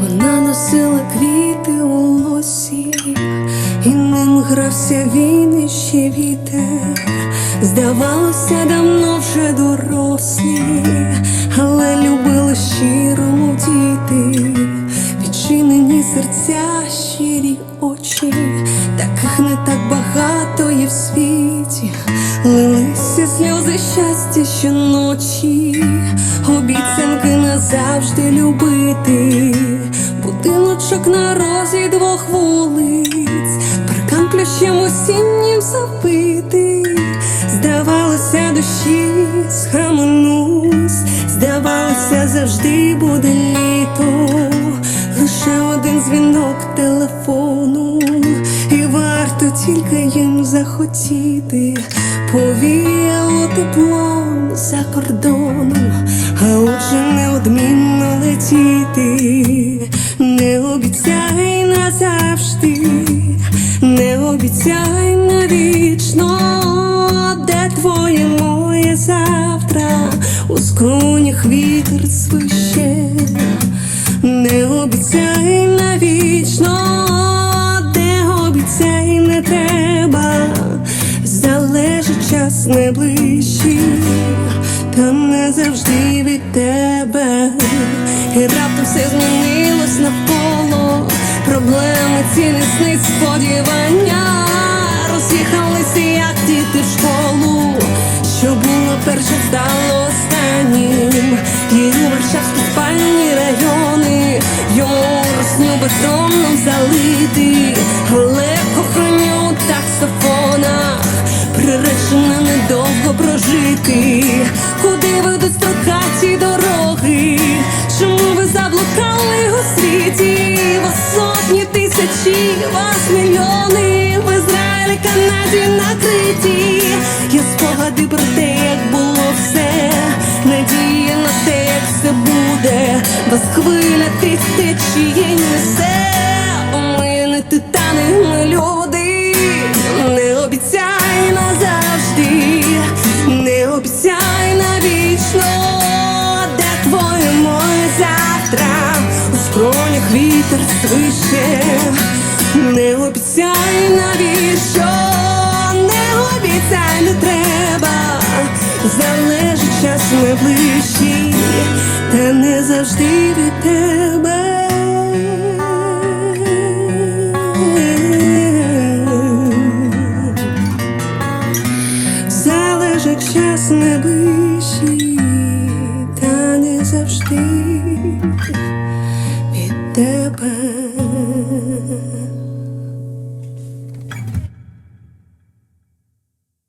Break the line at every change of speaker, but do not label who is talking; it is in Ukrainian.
Вона носила квіти у лосі, і ним грався він і ще вітер. Здавалося, давно вже дорослі, але любили щиро, діти, відчинені серця, щирі очі, таких не так багато є в світі, лилися сльози щастя щоночі, обіцянки назавжди любити, будиночок на розі двох вулиць, паркан плющем осіннім запити, здавалося, душі схаменусь, здавалося, завжди буде літо, лише один дзвінок телефону, і варто тільки їм захотіти, повіяло теплом не обіцяй назавжди, не обіцяй навічно, де твоє моє завтра, у скронях вітер свище, не обіцяй навічно, де обіцяй не треба, залежить час найближчий, та не завжди від тебе, і раптом все змінилось навколо, проблеми ціни сни сподівання, роз'їхалися, як діти в школу, що було перше стало останнім, у Варшавські спальні райони, йому росню бетоном залити, але коханню таксофонах. Приречена недовго прожити, куди ведуть строкаті вас мільйони в Ізраїлі, Канаді накриті. Є спогади про те, як було все, надія на те, як все буде, вас хвиля тих течією несе. Ми не титани, ми люди, не обіцяй назавжди, не обіцяй навічно, де твоє моє завтра, у скронях вітер свище, не обіцяй навіщо, не обіцяй не треба, залежить час найближчий, та не завжди від тебе. Залежить час найближчий, та не завжди.